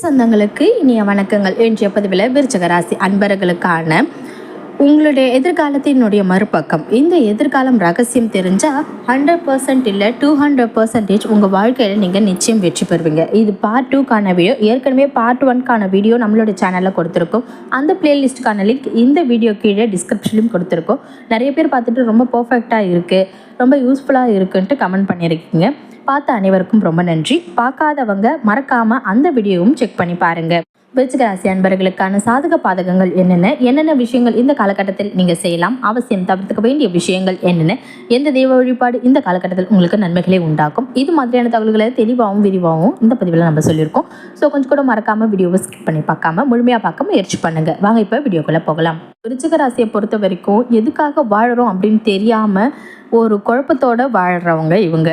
சொந்தங்களுக்கு இனிய வணக்கங்கள். இன்றைய பதிவில் விருச்சக ராசி அன்பர்களுக்கான உங்களுடைய எதிர்காலத்தினுடைய மறுபக்கம். இந்த எதிர்காலம் ரகசியம் தெரிஞ்சால் ஹண்ட்ரட் பர்சன்ட் இல்லை டூ ஹண்ட்ரட் பர்சன்டேஜ் உங்கள் வாழ்க்கையில் நீங்கள் நிச்சயம் வெற்றி பெறுவீங்க. இது பார்ட் டூக்கான வீடியோ ஏற்கனவே பார்ட் ஒன்க்கான வீடியோ நம்மளோட சேனலில் கொடுத்துருக்கோம். அந்த பிளேலிஸ்ட்டுக்கான லிங்க் இந்த வீடியோ கீழே டிஸ்கிரிப்ஷன்லையும் கொடுத்துருக்கோம். நிறைய பேர் பார்த்துட்டு ரொம்ப பர்ஃபெக்டாக இருக்குது ரொம்ப யூஸ்ஃபுல்லாக இருக்குன்ட்டு கமெண்ட் பண்ணியிருக்கீங்க பார்த்த அனைவருக்கும் ரொம்ப நன்றி. பார்க்காதவங்க மறக்காமல் அந்த வீடியோவும் செக் பண்ணி பாருங்கள் விருச்சிக ராசி அன்பர்களுக்கான சாதக பாதகங்கள் என்னென்ன? என்னென்ன விஷயங்கள் இந்த காலகட்டத்தில் நீங்கள் செய்யலாம்? அவசியம் தவிர்த்துக்க வேண்டிய விஷயங்கள் என்னென்ன? எந்த தெய்வ வழிபாடு இந்த காலகட்டத்தில் உங்களுக்கு நன்மைகளை உண்டாக்கும்? இது மாதிரியான தகவல்களை தெளிவாகவும் விரிவாகவும் இந்த பதிவில் நம்ம சொல்லியிருக்கோம். ஸோ கொஞ்சம் கூட மறக்காமல் வீடியோவை ஸ்கிப் பண்ணி பார்க்காம முழுமையாக பார்க்க முயற்சி பண்ணுங்க. வாங்க இப்போ வீடியோக்குள்ளே போகலாம். விருச்சிக ராசியை பொறுத்த வரைக்கும் எதுக்காக வாழறோம் அப்படின்னு தெரியாமல் ஒரு குழப்பத்தோடு வாழ்கிறவங்க இவங்க.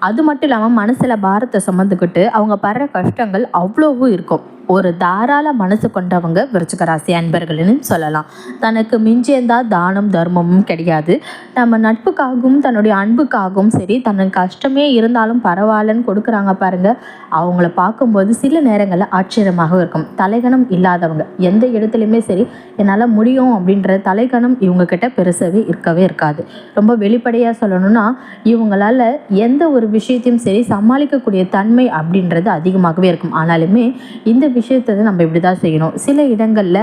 அது மட்டும் இல்லாமல் மனசில் பாரத்தை சுமந்துக்கிட்டு அவங்க படுற கஷ்டங்கள் அவ்வளோவும் இருக்கும். ஒரு தாராள மனசு கொண்டவங்க விருச்சிக ராசி அன்பர்கள்னு சொல்லலாம். தனக்கு மிஞ்சியந்தா தானம் தர்மமும் கிடையாது. நம்ம நட்புக்காகவும் தன்னுடைய அன்புக்காகவும் சரி தனக்கு கஷ்டமே இருந்தாலும் பரவாயில்லன்னு கொடுக்குறாங்க பாருங்க. அவங்கள பார்க்கும்போது சில நேரங்களில் ஆச்சரியமாக இருக்கும். தலைகணம் இல்லாதவங்க. எந்த இடத்துலையுமே சரி என்னால் முடியும் அப்படின்ற தலைகணம் இவங்கக்கிட்ட பெருசாகவே இருக்கவே இருக்காது. ரொம்ப வெளிப்படையாக சொல்லணும்னா இவங்களால் எந்த ஒரு விஷயத்தையும் சரி சமாளிக்கக்கூடிய தன்மை அப்படின்றது அதிகமாகவே இருக்கும். ஆனாலுமே இந்த விஷயத்தை நம்ம இப்படி தான் செய்யணும். சில இடங்களில்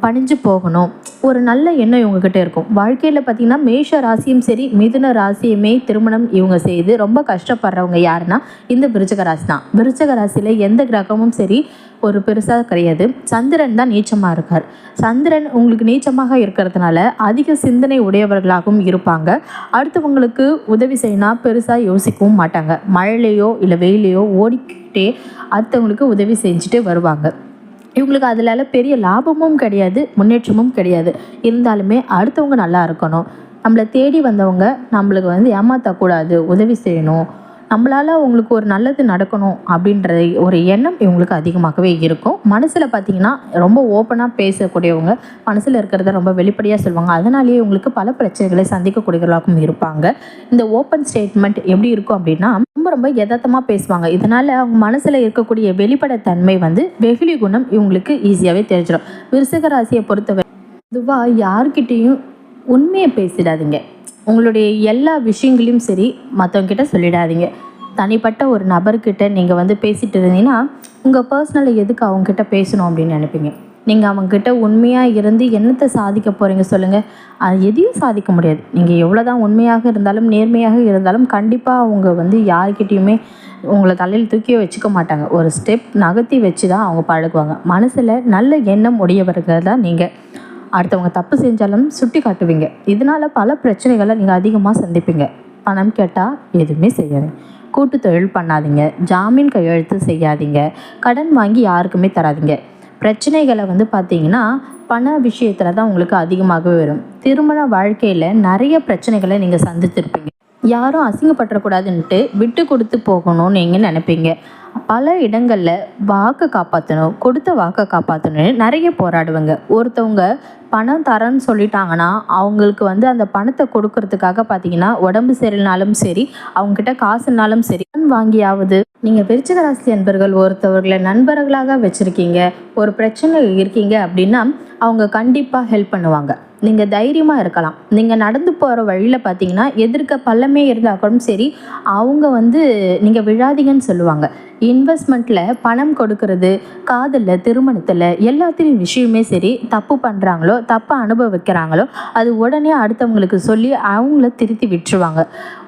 பணிஞ்சு போகணும். ஒரு நல்ல எண்ணம் இவங்கக்கிட்ட இருக்கும். வாழ்க்கையில் பார்த்தீங்கன்னா மேஷ ராசியும் சரி மிதுன ராசியுமே திருமணம் இவங்க செய்து ரொம்ப கஷ்டப்படுறவங்க யாருன்னா இந்த விருச்சக ராசி தான். விருச்சக ராசியில் எந்த கிரகமும் சரி ஒரு பெருசாக கிடையாது. சந்திரன் தான் நீச்சமாக இருக்கார். சந்திரன் உங்களுக்கு நீச்சமாக இருக்கிறதுனால அதிக சிந்தனை உடையவர்களாகவும் இருப்பாங்க. அடுத்தவங்களுக்கு உதவி செய்யினா பெருசாக யோசிக்கவும் மாட்டாங்க. மழையிலையோ இல்லை வெயிலையோ ஓடி ஓடிக்கிட்டே அடுத்தவங்களுக்கு உதவி செஞ்சுட்டு வருவாங்க. இவங்களுக்கு அதில் பெரிய லாபமும் கிடையாது முன்னேற்றமும் கிடையாது. இருந்தாலுமே அடுத்தவங்க நல்லா இருக்கணும். நம்மளை தேடி வந்தவங்க நம்மளுக்கு வந்து ஏமாற்றக்கூடாது உதவி செய்யணும். நம்மளால் அவங்களுக்கு ஒரு நல்லது நடக்கணும் அப்படின்ற ஒரு எண்ணம் இவங்களுக்கு அதிகமாகவே இருக்கும். மனசில் பார்த்தீங்கன்னா ரொம்ப ஓப்பனாக பேசக்கூடியவங்க மனசில் இருக்கிறத ரொம்ப வெளிப்படையாக சொல்லுவாங்க. அதனாலேயே இவங்களுக்கு பல பிரச்சனைகளை சந்திக்கக்கூடியவர்களாகவும் இருப்பாங்க. இந்த ஓப்பன் ஸ்டேட்மெண்ட் எப்படி இருக்கும் அப்படின்னா ரொம்ப ரொம்ப யதார்த்தமாக பேசுவாங்க. இதனால் அவங்க மனசில் இருக்கக்கூடிய வெளிப்படைத்தன்மை வந்து வெகுளி குணம் இவங்களுக்கு ஈஸியாகவே தெரிஞ்சிடும். விருசக ராசியை பொறுத்தவரை பொதுவாக யார்கிட்டேயும் உண்மையை பேசிடாதீங்க. உங்களுடைய எல்லா விஷயங்களையும் சரி மற்றவங்கிட்ட சொல்லிடாதீங்க. தனிப்பட்ட ஒரு நபர்கிட்ட நீங்கள் வந்து பேசிட்டு இருந்தீங்கன்னா உங்கள் பர்சனலை எதுக்கு அவங்கக்கிட்ட பேசணும் அப்படின்னு நினைப்பீங்க. நீங்கள் அவங்கக்கிட்ட உண்மையாக இருந்து என்னத்தை சாதிக்க போகிறீங்க சொல்லுங்கள் அது எதையும் சாதிக்க முடியாது. நீங்கள் எவ்வளோ தான் உண்மையாக இருந்தாலும் நேர்மையாக இருந்தாலும் கண்டிப்பாக அவங்க வந்து யார்கிட்டேயுமே உங்களை தலையில் தூக்கி வச்சுக்க மாட்டாங்க. ஒரு ஸ்டெப் நகர்த்தி வச்சு தான் அவங்க பழகுவாங்க. மனசில் நல்ல எண்ணம் உடையவர்கள் தான் நீங்கள் அடுத்தவங்க தப்பு செஞ்சாலும் சுட்டி காட்டுவீங்க. இதனால பல பிரச்சனைகளை நீங்கள் அதிகமாக சந்திப்பீங்க. பணம் கேட்டால் எதுவுமே செய்யாது. கூட்டு தொழில் பண்ணாதீங்க. ஜாமீன் கையெழுத்து செய்யாதீங்க. கடன் வாங்கி யாருக்குமே தராதீங்க. பிரச்சனைகளை வந்து பார்த்தீங்கன்னா பண விஷயத்தில் தான் உங்களுக்கு அதிகமாகவே வரும். திருமண வாழ்க்கையில் நிறைய பிரச்சனைகளை நீங்கள் சந்தித்திருப்பீங்க. யாரும் அசிங்கப்பட்டுறக்கூடாதுன்ட்டு விட்டு கொடுத்து போகணும்னு நீங்கள் நினைப்பீங்க. பல இடங்களில் வாக்கை காப்பாற்றணும் கொடுத்த வாக்கை காப்பாற்றணும்னு நிறைய போராடுவாங்க. ஒருத்தவங்க பணம் தரேன்னு சொல்லிட்டாங்கன்னா அவங்களுக்கு வந்து அந்த பணத்தை கொடுக்கறதுக்காக பார்த்தீங்கன்னா உடம்பு சரியில்னாலும் சரி அவங்கக்கிட்ட காசுனாலும் சரி கடன் வாங்கியாவது நீங்கள் விருச்சிக ராசி அன்பர்கள் ஒருத்தவர்களை நண்பர்களாக வச்சுருக்கீங்க ஒரு பிரச்சனை இருக்கீங்க அப்படின்னா அவங்க கண்டிப்பாக ஹெல்ப் பண்ணுவாங்க. நீங்கள் தைரியமாக இருக்கலாம். நீங்கள் நடந்து போகிற வழியில் பார்த்தீங்கன்னா எதிர்க்க பள்ளமே இருந்தால் கூட சரி அவங்க வந்து நீங்கள் விழாதீங்கன்னு சொல்லுவாங்க. இன்வெஸ்ட்மெண்ட்டில் பணம் கொடுக்கறது காதலில் திருமணத்தில் எல்லாத்திலையும் விஷயமே சரி தப்பு பண்ணுறாங்களோ தப்பாக அனுபவிக்கிறாங்களோ அது உடனே அடுத்தவங்களுக்கு சொல்லி அவங்கள திருத்தி விட்டுருவாங்க.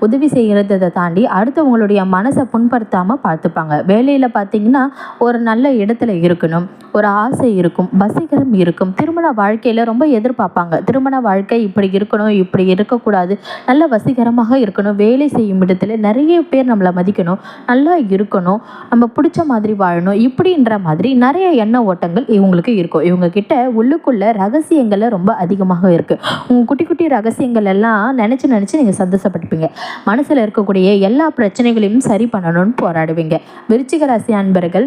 உதவி செய்கிறத தாண்டி அடுத்தவங்களுடைய மனசை புண்படுத்தாமல் பார்த்துப்பாங்க. வேலையில் பார்த்தீங்கன்னா ஒரு நல்ல இடத்துல இருக்கணும். ஒரு ஆசை இருக்கும். வசீகரம் இருக்கும். திருமண வாழ்க்கையில் ரொம்ப எதிர்பார்ப்பாங்க. திருமண வாழ்க்கை இப்படி இருக்கணும் இப்படி இருக்கக்கூடாது. நல்ல வசீகரமாக இருக்கணும். வேலை செய்யும் இடத்துல நிறைய பேர் நம்மளை மதிக்கணும். நல்லா இருக்கணும். நம்ம பிடிச்ச மாதிரி வாழணும். இப்படின்ற மாதிரி நிறைய எண்ண ஓட்டங்கள் இவங்களுக்கு இருக்கும். இவங்க கிட்ட உள்ளுக்குள்ள ரகசியங்களை ரொம்ப அதிகமாக இருக்குது உங்கள் குட்டி குட்டி ரகசியங்கள் எல்லாம் நினச்சி நினச்சி நீங்கள் சந்தோஷப்பட்டுப்பீங்க. மனசில் இருக்கக்கூடிய எல்லா பிரச்சனைகளையும் சரி பண்ணணும்னு கொண்டாடுவீங்க விருச்சிக ராசி அன்பர்கள்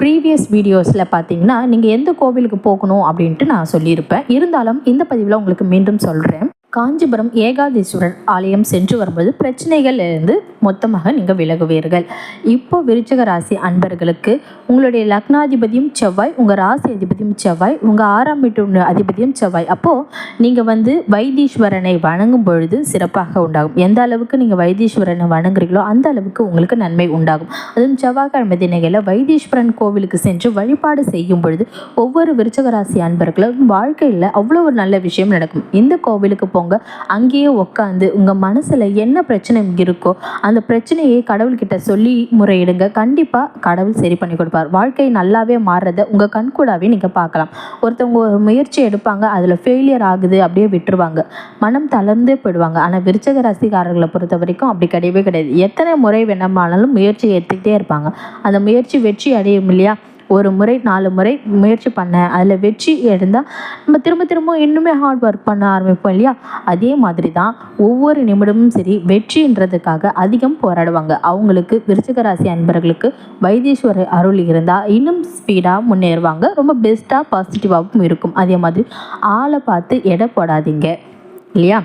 ப்ரீவியஸ் வீடியோஸில் பார்த்தீங்கன்னா நீங்கள் எந்த கோவிலுக்கு போகணும் அப்படின்ட்டு நான் சொல்லியிருப்பேன். இருந்தாலும் இந்த பதிவில் உங்களுக்கு மீண்டும் சொல்கிறேன் காஞ்சிபுரம் ஏகாதீஸ்வரர் ஆலயம் சென்று வரும்போது பிரச்சனைகள்லேருந்து மொத்தமாக நீங்கள் விலகுவீர்கள். இப்போ விருச்சக ராசி அன்பர்களுக்கு உங்களுடைய லக்னாதிபதியும் செவ்வாய் உங்கள் ராசி அதிபதியும் செவ்வாய் உங்கள் ஆறாம் வீட்டு அதிபதியும் செவ்வாய். அப்போது நீங்கள் வந்து வைத்தீஸ்வரனை வணங்கும் பொழுது சிறப்பாக உண்டாகும். எந்த அளவுக்கு நீங்கள் வைத்தீஸ்வரனை வணங்குறீங்களோ அந்த அளவுக்கு உங்களுக்கு நன்மை உண்டாகும். அதுவும் செவ்வாய்க்கிழமை தினங்களில் வைத்தீஸ்வரன் கோவிலுக்கு சென்று வழிபாடு செய்யும் பொழுது ஒவ்வொரு விருச்சக ராசி அன்பர்களும் வாழ்க்கையில் அவ்வளோ ஒரு நல்ல விஷயம் நடக்கும். இந்த கோவிலுக்கு போங்க. அங்கேயே உட்காந்து உங்கள் மனசில் என்ன பிரச்சனை இருக்கோ அந்த பிரச்சனையை கடவுள்கிட்ட சொல்லி முறையிடுங்க. கண்டிப்பாக கடவுள் சரி பண்ணி கொடுப்பார். வாழ்க்கை நல்லாவே மாறுறதை உங்கள் கண்கூடாவே நீங்கள் பார்க்கலாம். ஒருத்தவங்க ஒரு முயற்சி எடுப்பாங்க அதில் ஃபெயிலியர் ஆகுது அப்படியே விட்டுருவாங்க. மனம் தளர்ந்தே போயிடுவாங்க. ஆனால் விருச்சக ராசிக்காரர்களை பொறுத்த வரைக்கும் அப்படி கிடையவே கிடையாது. எத்தனை முறை வேணுமானாலும் முயற்சி எடுத்துக்கிட்டே இருப்பாங்க. அந்த முயற்சி வெற்றி அடையும் இல்லையா? ஒரு முறை நாலு முறை முயற்சி பண்ணேன். அதில் வெற்றி இருந்தால் நம்ம திரும்ப திரும்ப இன்னுமே ஹார்ட் ஒர்க் பண்ண ஆரம்பிப்போம் இல்லையா? அதே மாதிரி தான் ஒவ்வொரு நிமிடமும் சரி வெற்றின்றதுக்காக அதிகம் போராடுவாங்க. அவங்களுக்கு விருச்சிக ராசி அன்பர்களுக்கு வைத்தீஸ்வரர் அருள் இருந்தால் இன்னும் ஸ்பீடாக முன்னேறுவாங்க. ரொம்ப பெஸ்ட்டாக பாசிட்டிவாகவும் இருக்கும். அதே மாதிரி ஆளை பார்த்து எடை போடாதீங்க இல்லையா?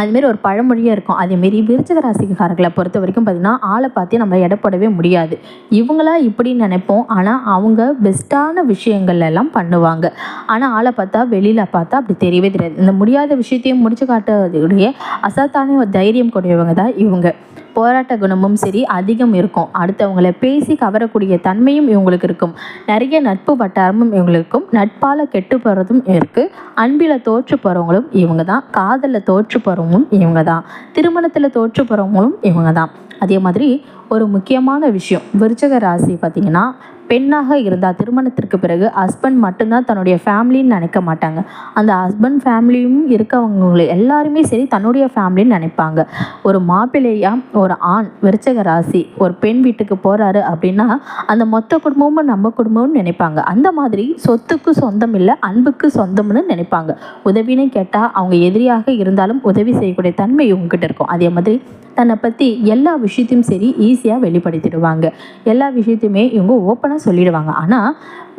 அதுமாரி ஒரு பழமொழியாக இருக்கும். அதேமாரி விருச்சிக ராசிக்காரர்களை பொறுத்த வரைக்கும் பார்த்திங்கன்னா ஆளை பார்த்தே நம்ம எடப்படவே முடியாது. இவங்களா இப்படின்னு நினைப்போம். ஆனால் அவங்க பெஸ்ட்டான விஷயங்கள் எல்லாம் பண்ணுவாங்க. ஆனால் ஆளை பார்த்தா வெளியில் பார்த்தா அப்படி தெரியவே தெரியாது. இந்த முடியாத விஷயத்தையும் முடிச்சு காட்டுறதுடைய அசாத்தான ஒரு தைரியம் கூடியவங்க தான் இவங்க. போராட்ட குணமும் சரி அதிகம் இருக்கும். அடுத்தவங்களை பேசி கவரக்கூடிய தன்மையும் இவங்களுக்கு இருக்கும். நிறைய நட்பு வட்டாரமும் இவங்களுக்கும் நட்பால் கெட்டு போகிறதும் இருக்குது அன்பில் தோற்று போகிறவங்களும் இவங்க தான். காதலில் தோற்று போகிறவங்களும் இவங்க தான். திருமணத்தில் தோற்று போகிறவங்களும் இவங்க தான். அதே மாதிரி ஒரு முக்கியமான விஷயம் விருச்சக ராசி பார்த்திங்கன்னா பெண்ணாக இருந்தால் திருமணத்திற்கு பிறகு ஹஸ்பண்ட் மட்டும்தான் தன்னுடைய ஃபேமிலின்னு நினைக்க மாட்டாங்க. அந்த ஹஸ்பண்ட் ஃபேமிலியும் இருக்கவங்க எல்லாருமே சரி தன்னுடைய ஃபேமிலின்னு நினைப்பாங்க. ஒரு மாப்பிள்ளையாக ஒரு ஆண் விருச்சக ராசி ஒரு பெண் வீட்டுக்கு போகிறாரு அப்படின்னா அந்த மொத்த குடும்பமும் நம்ம குடும்பம்னு நினைப்பாங்க. அந்த மாதிரி சொத்துக்கு சொந்தம் இல்லை அன்புக்கு சொந்தம்னு நினைப்பாங்க. உதவின்னு கேட்டால் அவங்க எதிரியாக இருந்தாலும் உதவி செய்யக்கூடிய தன்மை இவங்ககிட்ட இருக்கும். அதே மாதிரி தன்னை பற்றி எல்லா விஷயத்தையும் சரி ஈஸியாக வெளிப்படுத்திடுவாங்க. எல்லா விஷயத்தையுமே இவங்க ஓப்பனாக சொல்லிடுவாங்க. ஆனால்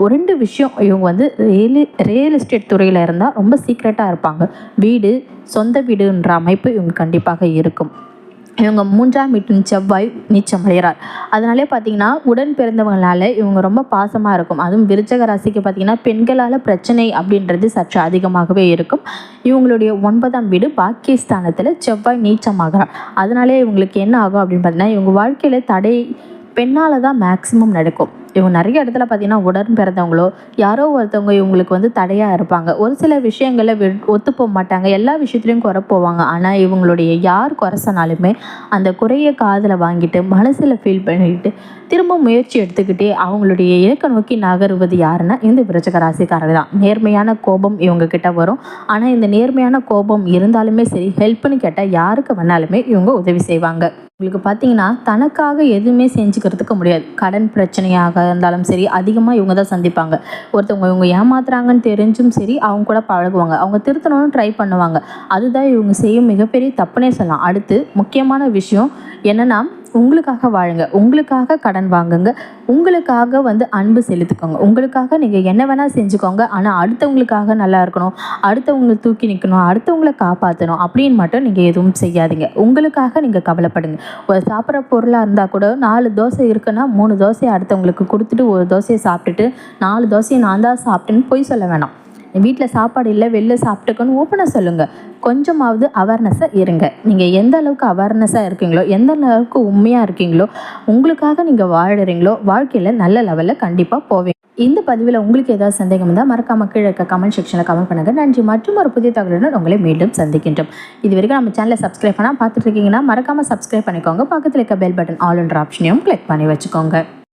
ஒரு ரெண்டு விஷயம் இவங்க வந்து ரியல் ரியல் எஸ்டேட் துறையில் இருந்தால் ரொம்ப சீக்ரெட்டாக இருப்பாங்க. வீடு சொந்த வீடுன்ற அமைப்பு இவங்க கண்டிப்பாக இருக்கும். இவங்க மூன்றாம் வீட்டின் செவ்வாய் நீச்சம் அடைகிறார். அதனாலே பார்த்தீங்கன்னா உடன் பிறந்தவங்களால இவங்க ரொம்ப பாசமாக இருக்கும். அதுவும் விருச்சக ராசிக்கு பார்த்தீங்கன்னா பெண்களால் பிரச்சனை அப்படின்றது சற்று அதிகமாகவே இருக்கும். இவங்களுடைய ஒன்பதாம் வீடு பாக்கியஸ்தானத்தில் செவ்வாய் நீச்சமாகிறார் அதனாலே இவங்களுக்கு என்ன ஆகும் அப்படின்னு பார்த்தீங்கன்னா இவங்க வாழ்க்கையில் தடை பெண்ணால் தான் மேக்ஸிமம் நடக்கும். இவங்க நிறைய இடத்துல பார்த்தீங்கன்னா உடன் பிறந்தவங்களோ யாரோ ஒருத்தவங்க இவங்களுக்கு வந்து தடையாக இருப்பாங்க. ஒரு சில விஷயங்களை வி ஒத்து போக மாட்டாங்க. எல்லா விஷயத்துலையும் குறை போவாங்க. ஆனால் இவங்களுடைய யார் குறை சொன்னாலுமே அந்த குறைய காதில் வாங்கிட்டு மனசில் ஃபீல் பண்ணிக்கிட்டு திரும்ப முயற்சி எடுத்துக்கிட்டே அவங்களுடைய இலக்க நோக்கி நகருவது யாருன்னா இந்த விருச்சக ராசிக்காரர் தான். நேர்மையான கோபம் இவங்க கிட்ட வரும். ஆனால் இந்த நேர்மையான கோபம் இருந்தாலுமே சரி ஹெல்ப்னு கேட்டால் யாருக்கு வேணாலுமே இவங்க உதவி செய்வாங்க. உங்களுக்கு பார்த்தீங்கன்னா தனக்காக எதுவுமே செஞ்சுக்கிறதுக்கு முடியாது. கடன் பிரச்சனையாக இருந்தாலும் சரி அதிகமாக இவங்க தான் சந்திப்பாங்க. ஒருத்தவங்க இவங்க ஏமாத்துறாங்கன்னு தெரிஞ்சும் சரி அவங்க கூட பழகுவாங்க. அவங்க திருத்தணும்னு ட்ரை பண்ணுவாங்க. அதுதான் இவங்க செய்யும் மிகப்பெரிய தப்புனே சொல்லலாம். அடுத்து முக்கியமான விஷயம் என்னென்னா உங்களுக்காக வாழுங்க. உங்களுக்காக கடன் வாங்குங்க. உங்களுக்காக வந்து அன்பு செலுத்திக்கோங்க. உங்களுக்காக நீங்கள் என்ன வேணால் செஞ்சுக்கோங்க. ஆனால் அடுத்தவங்களுக்காக நல்லா இருக்கணும். அடுத்தவங்களை தூக்கி நிற்கணும் அடுத்தவங்களை காப்பாற்றணும் அப்படின்னு மட்டும் நீங்கள் எதுவும் செய்யாதீங்க. உங்களுக்காக நீங்கள் கவலைப்படுங்க. ஒரு சாப்பிட்ற பொருளாக இருந்தால் கூட நாலு தோசை இருக்குன்னா மூணு தோசையை அடுத்தவங்களுக்கு கொடுத்துட்டு ஒரு தோசையை சாப்பிட்டுட்டு நாலு தோசையை நான் தான் சாப்பிட்டேன்னு பொய் சொல்ல வேணாம். வீட்டில் சாப்பாடு இல்லை வெளில சாப்பிட்டுக்கோன்னு ஓப்பனாக சொல்லுங்கள் கொஞ்சமாவது அவேர்னஸாக இருங்க. நீங்கள் எந்த அளவுக்கு அவேர்னஸாக இருக்கீங்களோ எந்த அளவுக்கு உண்மையாக இருக்கீங்களோ உங்களுக்காக நீங்கள் வாழறீங்களோ வாழ்க்கையில் நல்ல லெவலில் கண்டிப்பாக போவீங்க. இந்த பதிவில் உங்களுக்கு ஏதாவது சந்தேகம் இருந்தால் மறக்காம கீழே இருக்க கமெண்ட் செக்ஷனில் கமெண்ட் பண்ணுங்கள் நன்றி. மற்றும் ஒரு புதிய தகவலுடன் உங்களை மீண்டும் சந்திக்கின்றோம். இது வரைக்கும் நம்ம சேனலை சப்ஸ்கிரைப் பண்ணால் பார்த்துட்டு இருக்கீங்கன்னா மறக்காமல் சப்ஸ்கிரைப் பண்ணிக்கோங்க. பக்கத்தில் இருக்க பெல் பட்டன் ஆல் என்ற ஆப்ஷனையும் கிளிக் பண்ணி வச்சுக்கோங்க.